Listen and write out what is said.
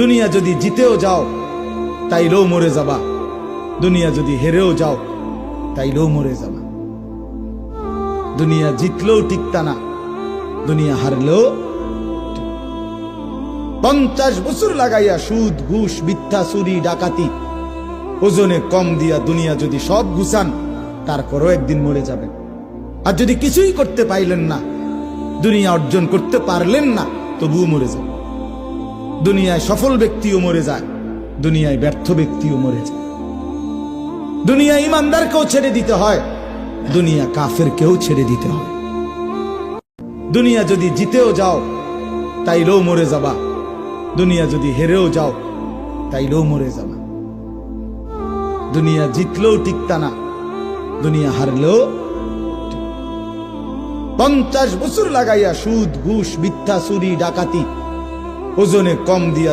দুনিয়া যদি জিতেও যাও, তাইলেও মরে যাবা। দুনিয়া যদি হেরেও যাও, তাইলেও মরে যাবা। দুনিয়া জিতলেও টিকতা না, দুনিয়া হারলেও পঞ্চাশ বছর লাগাইয়া সুদ, ঘুষ, মিথ্যা, চুরি, ডাকাতি, ওজনে কম দিয়া দুনিয়া যদি সব গুছান, তারপরও একদিন মরে যাবেন। আর যদি কিছুই করতে পাইলেন না, দুনিয়া অর্জন করতে পারলেন না, তবুও মরে যাবেন। দুনিয়ায় সফল ব্যক্তিও মরে যায়, দুনিয়ায় ব্যর্থ ব্যক্তিও মরে যায়। দুনিয়া ইমানদারকেও ছেড়ে দিতে হয়, দুনিয়া কাফেরকেও ছেড়ে দিতে হয়। দুনিয়া যদি জিতেও যাও, তাইলেও মরে যাবা। দুনিয়া যদি হেরেও যাও, তাইলেও মরে যাবা। দুনিয়া জিতলেও টিকতা না, দুনিয়া হারলেও পঞ্চাশ বছর লাগাইয়া সুদ, ঘুষ, মিথ্যা, চুরি, ডাকাতি ওজনে কম দিয়া